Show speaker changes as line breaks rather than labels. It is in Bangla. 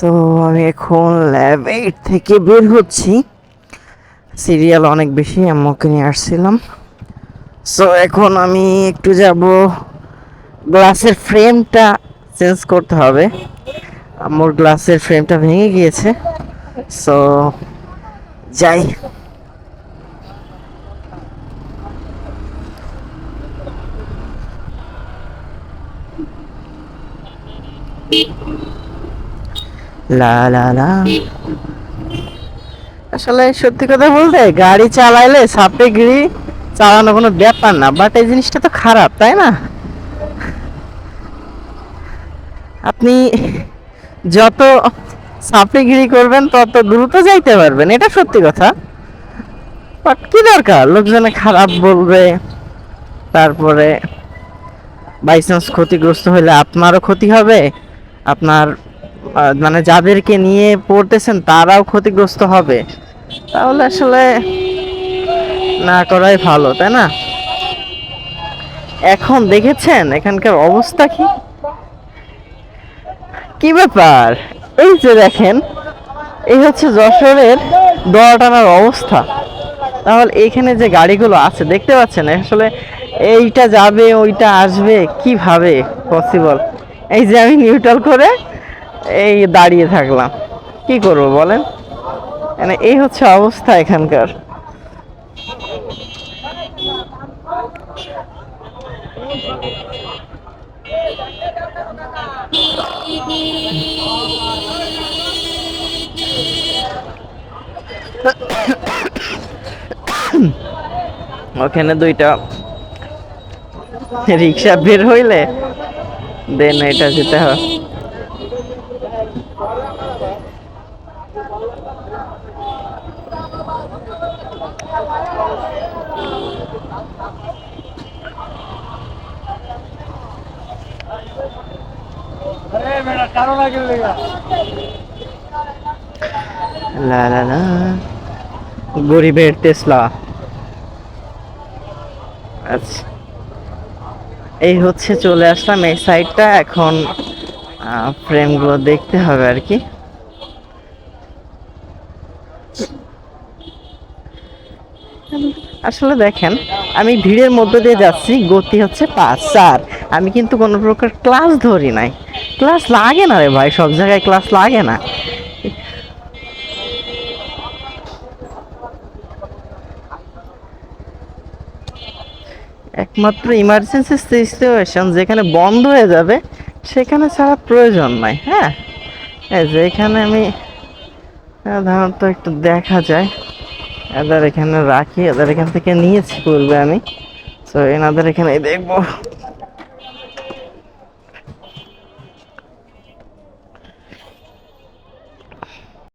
তো আমি এখন ল্যাব এইট থেকে বের হচ্ছি। সিরিয়াল অনেক বেশি, আম্মুকে নিয়ে আসছিলাম। সো এখন আমি একটু যাব। গ্লাসের ফ্রেমটা চেঞ্জ করতে হবে। আমার গ্লাসের ফ্রেমটা ভেঙে গিয়েছে। সো যাই। লা লা লা। আসলে সত্যি কথা বলতে, গাড়ি চালাইলে সাপে গিরি চালানো কোনো ব্যাপার না বাট এই জিনিসটা তো খারাপ, তাই না? আপনি যত সাপড়িগিরি করবেন, তত দ্রুত যাইতে পারবেন, এটা সত্যি কথা। বাট কি দরকার? লোকজনে খারাপ বলবে, তারপরে বাই চান্স ক্ষতিগ্রস্ত হলে আপনারও ক্ষতি হবে, আপনার মানে যাদেরকে নিয়ে পড়তেছেন তারাও ক্ষতিগ্রস্ত হবে। তাহলে আসলে না করাই ভালো, তাই না? এখন দেখেছেন এখানকার অবস্থা কি? কি ব্যাপার? এই যে দেখেন, এই হচ্ছে যশোরের দোয়া টানার অবস্থা। তাহলে এইখানে যে গাড়িগুলো আছে, দেখতে পাচ্ছেন? আসলে এইটা যাবে, ওইটা আসবে, কীভাবে পসিবল এই যে আমি নিউট্রাল করে এই দাঁড়িয়ে থাকলাম। কি করব বলেন? মানে এই হচ্ছে অবস্থা এখানকার। ওখানে দুইটা রিক্সা বের হইলে, দেন এটা যেতে হবে। লা লা লা। গরিবের টেসলা আচ্ছা। এই হচ্ছে চলে আসলাম এই সাইডটা এখন ফ্রেমগুলো দেখতে হবে আর কি। আসলে দেখেন, আমি ভিড়ের মধ্যে দিয়ে যাচ্ছি, গতি হচ্ছে পাঁচ, চার। আমি কিন্তু কোনো প্রকার ক্লাস ধরি নাই। ক্লাস লাগে না রে ভাই, সব জায়গায় ক্লাস লাগে না। একমাত্র ইমার্জেন্সি সিচুয়েশন যেখানে বন্ধ হয়ে যাবে, সেখানে ছাড়া প্রয়োজন নাই হ্যাঁ? এই যে এখানে আমি সাধারণত একটু দেখা যায়। এদের এখানে রাখি, এদের এখান থেকে নিয়েছি করবে আমি। তো এনাদের এখানে দেখব।